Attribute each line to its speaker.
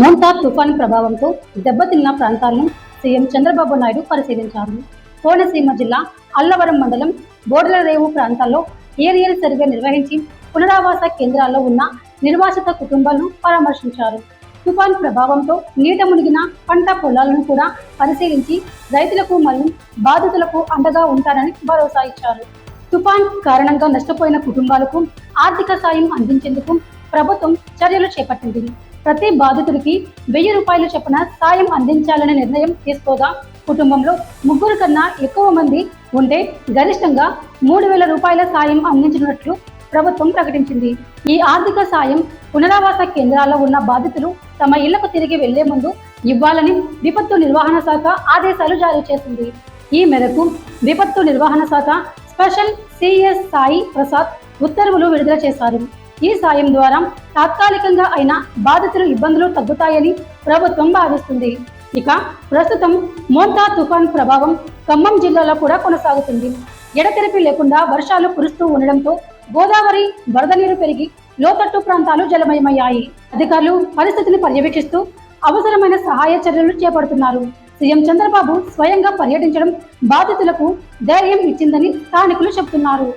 Speaker 1: మోంతా తుఫాను ప్రభావంతో దెబ్బతిన్న ప్రాంతాలను సీఎం చంద్రబాబు నాయుడు పరిశీలించారు. కోనసీమ జిల్లా అల్లవరం మండలం బోడలరేవు ప్రాంతాల్లో ఏరియల్ సర్వే నిర్వహించి పునరావాస కేంద్రాల్లో ఉన్న నిర్వాసిత కుటుంబాలను పరామర్శించారు. తుఫాను ప్రభావంతో నీట మునిగిన పంట పొలాలను కూడా పరిశీలించి రైతులకు మరియు బాధితులకు అండగా ఉంటారని భరోసా ఇచ్చారు. తుఫాన్ కారణంగా నష్టపోయిన కుటుంబాలకు ఆర్థిక సాయం అందించేందుకు ప్రభుత్వం చర్యలు చేపట్టింది. ప్రతి బాధితుడికి వెయ్యి రూపాయలు చొప్పున సాయం అందించాలనే నిర్ణయం తీసుకోగా కుటుంబంలో ముగ్గురు కన్నా ఎక్కువ మంది ఉంటే గరిష్టంగా మూడు వేల రూపాయల సాయం అందించినట్లు ప్రభుత్వం ప్రకటించింది. ఈ ఆర్థిక సాయం పునరావాస కేంద్రాల్లో ఉన్న బాధితులు తమ ఇళ్ళకు తిరిగి వెళ్ళే ముందు ఇవ్వాలని విపత్తు నిర్వహణ శాఖ ఆదేశాలు జారీ చేసింది. ఈ మేరకు విపత్తు నిర్వహణ శాఖ స్పెషల్ సిఎస్ సాయి ప్రసాద్ ఉత్తర్వులు విడుదల చేశారు. ఈ సాయం ద్వారా తాత్కాలికంగా అయిన బాధితులు ఇబ్బందులు తగ్గుతాయని ప్రభుత్వం భావిస్తుంది. ఇక ప్రస్తుతం మోంతా తుఫాన్ ప్రభావం ఖమ్మం జిల్లాలో కూడా కొనసాగుతుంది. ఎడతెరిపి లేకుండా వర్షాలు కురుస్తూ ఉండడంతో గోదావరి వరద నీరు పెరిగి లోతట్టు ప్రాంతాలు జలమయమయ్యాయి. అధికారులు పరిస్థితిని పర్యవేక్షిస్తూ అవసరమైన సహాయ చర్యలు చేపడుతున్నారు. సీఎం చంద్రబాబు స్వయంగా పర్యటించడం బాధితులకు ధైర్యం ఇచ్చిందని స్థానికులు చెబుతున్నారు.